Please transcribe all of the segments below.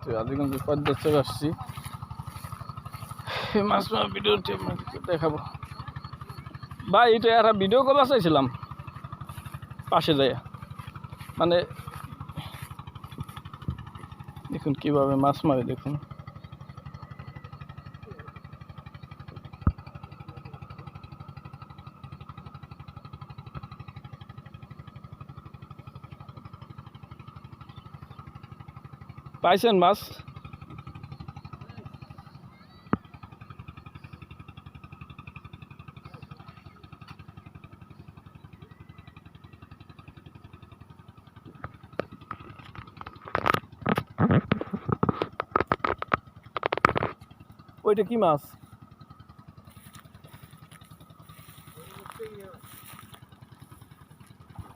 তো আদিগঞ্জ পদ্মা চলে আসছি। মাছ মারা ভিডিওটি আপনাকে দেখাবো। ভাই, এটা একটা ভিডিও করা চাইছিলাম পাশে যায় মানে দেখুন কীভাবে মাছ মারে, দেখুন। পাইছেন মাছ? ওইটা কি মাছ?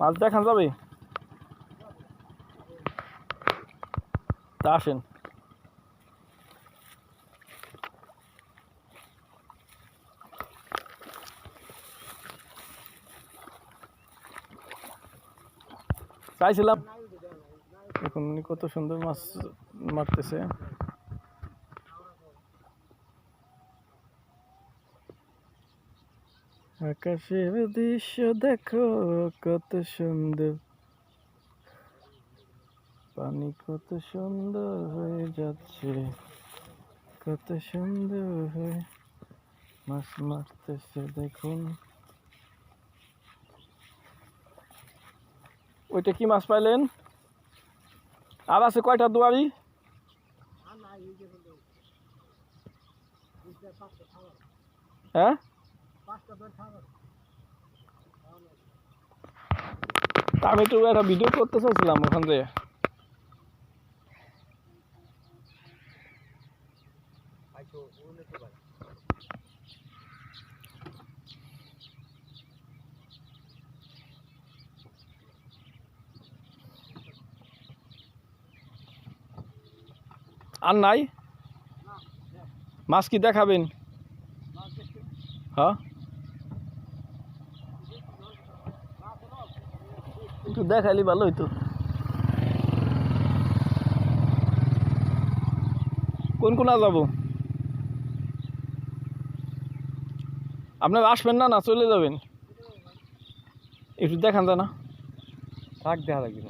মাছ দেখান যাবে? তা আসেন চাইছিলাম। দেখুন উনি কত সুন্দর মাছ মারতেছে। আকাশের দৃশ্য দেখো কত সুন্দর। পানি কত সুন্দর হয়ে যাচ্ছে, কত সুন্দর হয়ে মাছ মারতেছে, দেখুন। ওইটা কি মাছ পাইলেন? আর আছে কয়টা দুয়ারি? হ্যাঁ? আমি তো একটা ভিডিও করতে চাইছিলাম ওখান থেকে আর নাই? মাছ কি দেখাবেন? হ্যাঁ? একটু দেখাইলি ভালো হইতো কোন কোন যাব? আপনারা আসবেন না না চলে যাবেন? একটু দেখান যায় না থাক দেখা লাগবে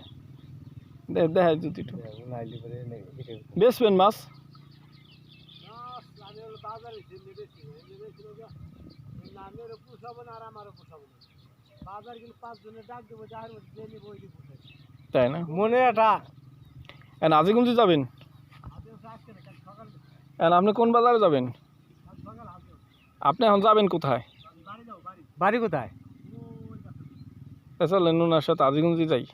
দেখাই যদি বেচবেন মাছ। তাই না? মনে এটা? আজিগুঞ্জি যাবেন? আপনি কোন বাজারে যাবেন? আপনি এখন যাবেন কোথায়? বাড়ি কোথায়? চলেন ওনার সাথে আজিগুঞ্জি যাই।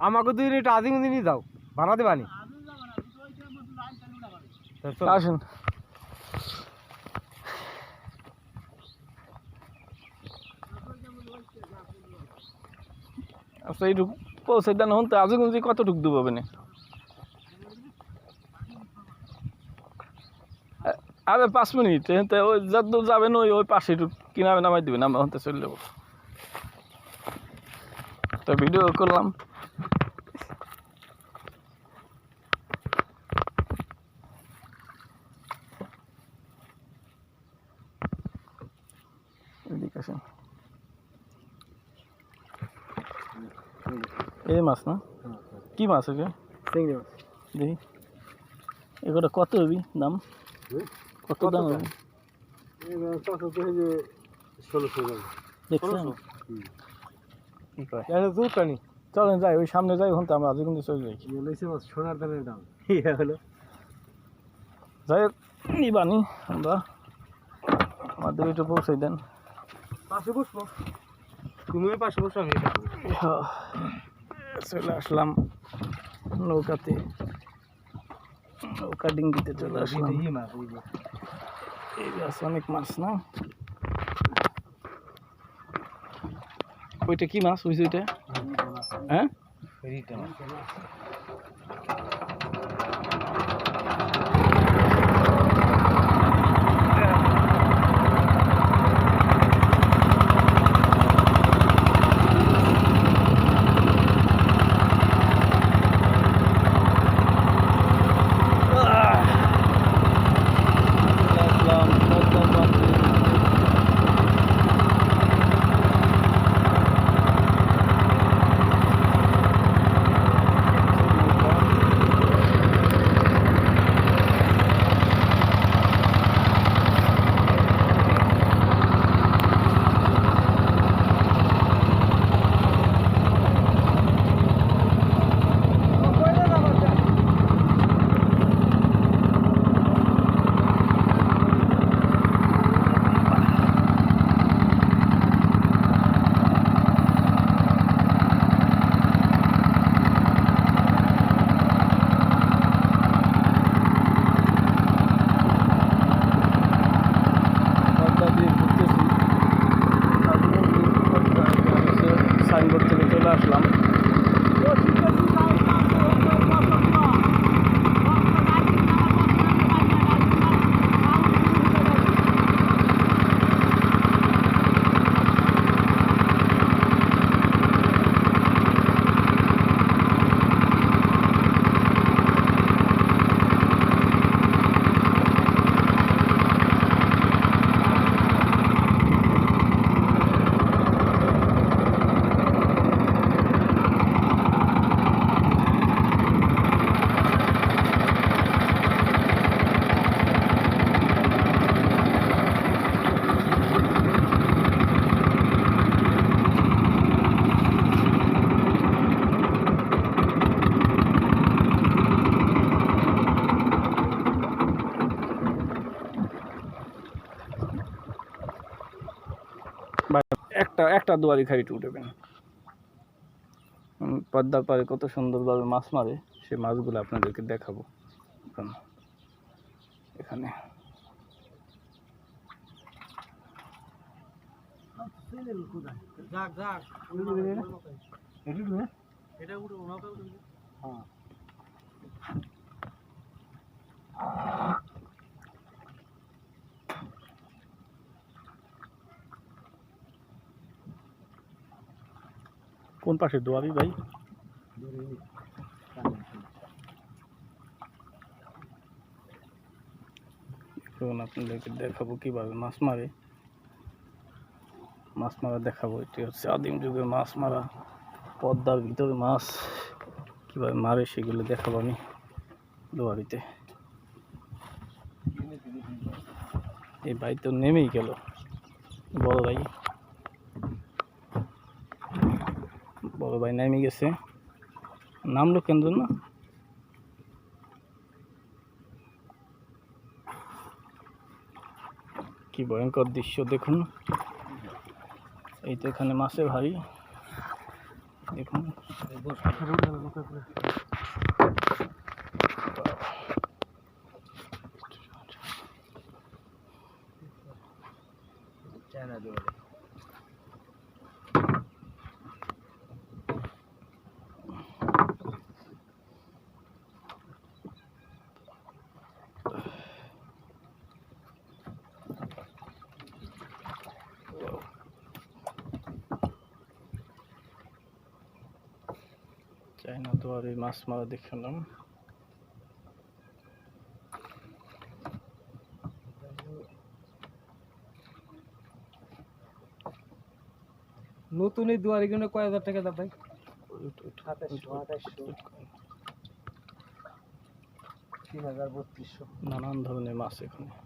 আমাকে দুই মিনিট আধি মিনিট নিয়ে যাও ভাড়া দেবানি তা চল। আসেন। আচ্ছা এইটুকু পৌঁছে দেন হন তো আজিগুঞ্জি কতটুকু দেবো মানে আরে, পাঁচ মিনিট এতে ওই যত যাবেন, ওই ওই পাশে একটু কিনাবে নামাই দিবেন, আমরা হতে চলে যাব। তো ভিডিও করলাম এদিকে আসেন এই মাছ না? কি মাছ এটা চিংড়ি মাছ। দেখি। এগুলো কত হবি দাম? কত দাম হবে? চলেন যাই ওই সামনে যাই ওখান আমরা আজকে কিন্তু চলে যাই। সোনার দামের দাম। ইয়ে হলো। যাই হোক, নিবানি আমরা। আমাদের একটু পৌঁছাই দেন। পাশে বসবো। তুমিও পাশে বসো আমি চলে আসলাম নৌকাতে। নৌকা ডিঙ্গিতে চলে আসলাম। এই আছে। অনেক মাছ না? ওইটা কি মাছ ওইটা? হ্যাঁ একটা দুয়ারি খাইটে উঠবেন পদ্মার পাড়ে কত সুন্দরভাবে মাছ মারে সেই মাছগুলো আপনাদেরকে দেখাবো এখন। হ্যাঁ। কোন পাশে? দুয়ারি ভাই? এখন আপনাদেরকে দেখাবো কীভাবে মাছ মারে। মাছ মারা দেখাবো, এটি হচ্ছে আদিম যুগের মাছ মারা। পদ্মার ভিতরে মাছ কীভাবে মারে সেগুলো দেখাবো আমি দুয়ারিতে এই ভাই তো নেমেই গেল। বড় ভাই। বড় ভাই নেমে গেছে। নামলো কেন না? কি ভয়ঙ্কর দৃশ্য, দেখুন। এই তো এখানে মাসে ভারী। দেখুন। চাইনা তো আর এই মাছ মারা দেখলাম নতুন এই দুয়ারি কিনে কয় হাজার টাকা দাম ভাই? তিন হাজার বত্রিশশো। নানান ধরনের মাছ এখানে।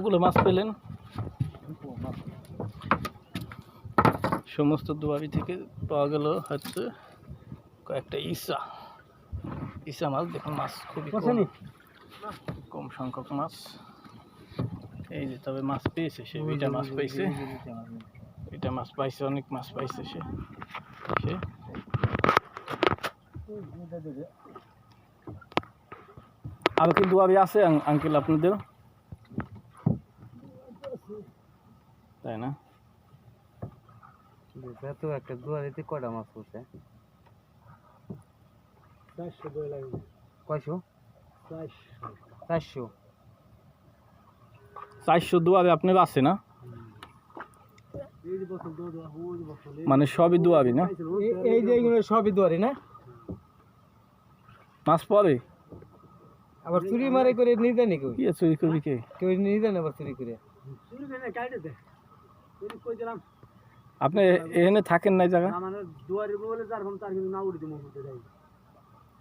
কতগুলো মাছ পেলেন? সমস্ত দুয়ারি থেকে পাওয়া গেল হচ্ছে কয়েকটা ইসা। ইসা মাছ দেখুন মাছ খুবই কম। সংখ্যক মাছ। এই যে তবে মাছ পেয়েছে সে এটা মাছ পাইছে। এটা মাছ পাইছে অনেক মাছ পাইছে সে। সে। আর কি দুয়ারি আছে আঙ্কেল আপনাদের? তাই না? তো একটা দুয়ারিতে কয়টা মাছ পড়ছে? চারশো দুই লাগবে। কয়শো? চারশো। চারশো। চারশো আপনার আছে না? এই বছর দু ওই বছর মানে সবই দুয়ারি না? এই যে এইগুলো সবই দুয়ারি না? মাছ পরে আবার চুরি মারে করে নিয়ে দেয় নাকি কি চুরি করবি কে? কেউ নিয়ে দেন আবার চুরি করে? চুরি করে আপনি এখানে থাকেন না জায়গা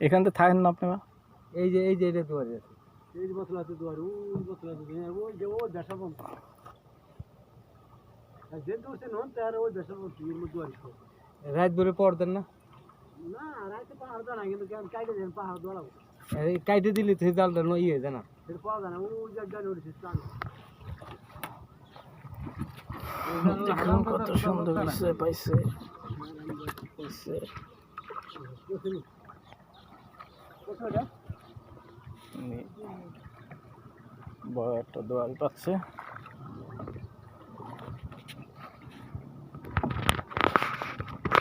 এখান থেকে থাকেন না আপনারা এই যে এই যে এটা দুয়ারি আছে। এই যে বছর আছে দুয়ারি ওই বছর আছে ওই যে ও দেশা বন্ধ আর যে দূরছে নন তার ওই দেশা বন্ধ এর মধ্যে দুয়ারি রাত ধরে পর দেন না? না রাতে পাহাড় দেন না কিন্তু কেন কাইটে দেন পাহাড় দোড়াবো। কাইটে দিলে তো জালটা নই হয়ে যায় না। সেটা পাওয়া যায় না ওই যে উঠেছে টান দেখুন কত সুন্দর পাইছে। পাইছে। বড় একটা দোয়াল পাচ্ছে।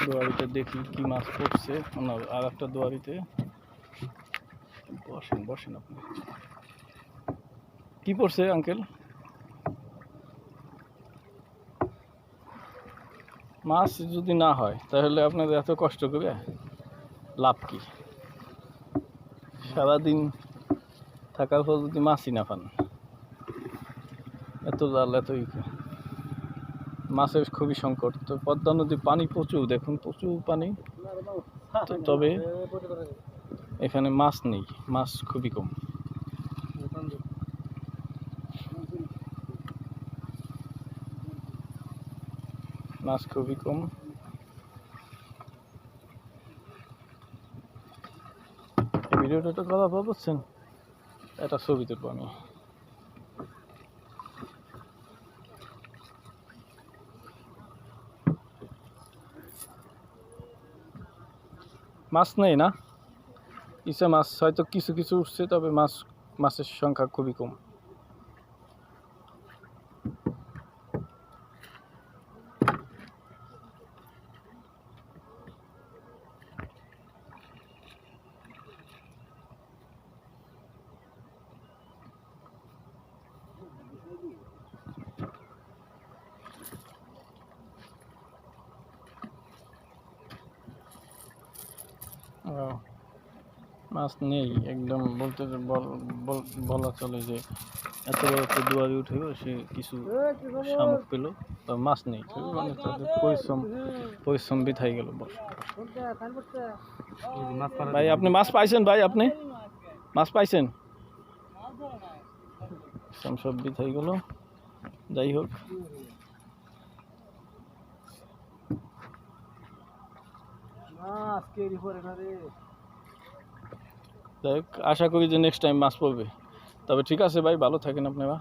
দোয়ারিতে দেখি কি মাছ পড়ছে। ওনার আর একটা দোয়ারিতে বসেন বসেন আপনি। কি পড়ছে আঙ্কেল? মাছ যদি না হয়, তাহলে আপনাদের এত কষ্ট করে লাভ কি? সারাদিন থাকার পর যদি মাছই না পান, এত জাল এত মাছের খুবই সংকট। তো পদ্মা নদীর পানি প্রচুর, দেখুন প্রচুর পানি। তবে এখানে মাছ নেই, মাছ খুবই কম। মাছ খুবই কম। ভিডিওটা তো কথা বুঝছেন এটা ছবি তুলবো আমি। মাছ নেই না? ইসে মাছ, হয়তো কিছু কিছু উঠছে, তবে মাছ, মাছের সংখ্যা খুবই কম ও, মাছ নেই, একদম বলতে বল- চলে যে এত একটা দুয়ারি উঠে সে কিছু শামুক পেল তবে মাছ নেই মানে তাদের পরিশ্রম পরিশ্রম বিথাই গেল ভাই, আপনি মাছ পাইছেন ভাই আপনি? মাছ পাইছেন? সব বিথাই গেল, যাই হোক। পরে না রে। যাই হোক, আশা করি যে নেক্সট টাইম মাছ পড়বে। তবে ঠিক আছে ভাই, ভালো থাকেন আপনারা